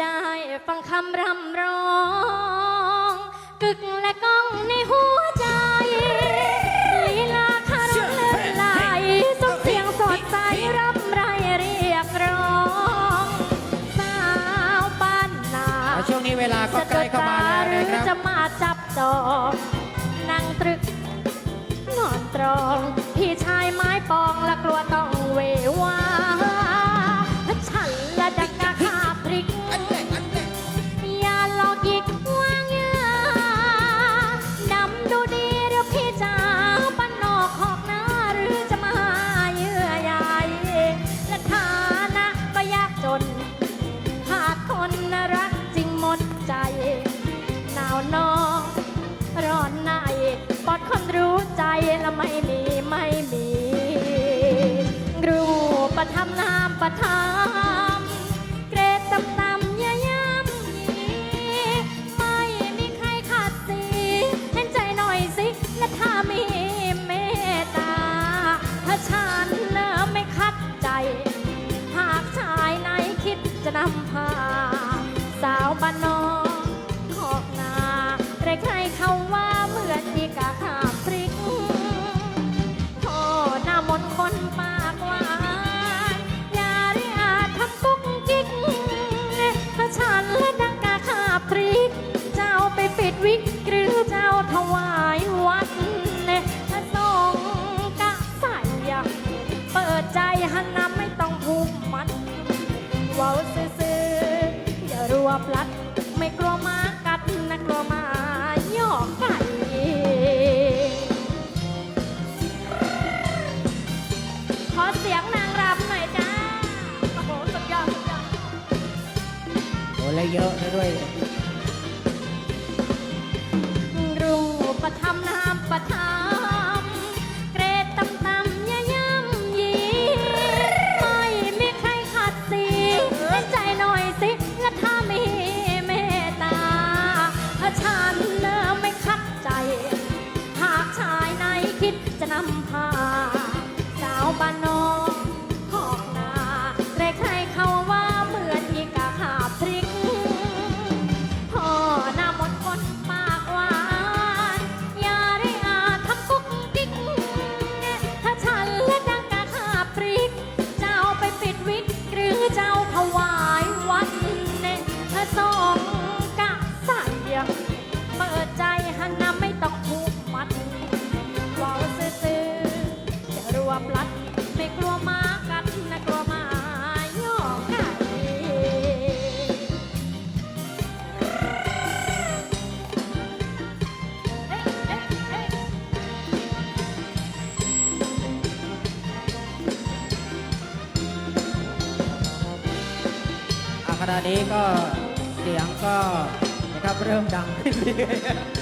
ได้ฟังคำรำร้อง กึกและก้องในหัวใจลีลาคารมเลื่อนไหลส่งเสียงสดใสรำไรเรียกร้อง สาวบ้านนาแล้วช่วงนี้เวลาก็จะใกล้เข้ามาแล้วหรืนะอครับจะมาจับจองนั่งตรึก ปอดคนรู้ใจและไม่มีไม่มี รูปประทับน้ำประทับเกรดตำตำยะยำยีไม่มีใครขาดสีเห็นใจหน่อยสิและถ้ามีเมตตาถ้าฉันเนอไม่คัดใจ หากชายไหนคิดจะนำพา สาวบ้านนอกขอกนาใครๆเขา อย่ารวบลัด ไม่กลัวหมากัดนะกลัวหมาย่อไก่ขอเสียงนางรำหน่อยจ้า โอ้โหสุดยอดสุดยอดโอ้และเยอะนะด้วยรูปประทำน้ำำพาสาวบ้านนอ ไม่กลัวหมากัดนะกลัวหมาย่อไก่เอ๊ะเอ๊ะเอ๊ะอาขณะนี้ก็เสียงก็นะครับเริ่มดังขึ้นเรื่อยๆ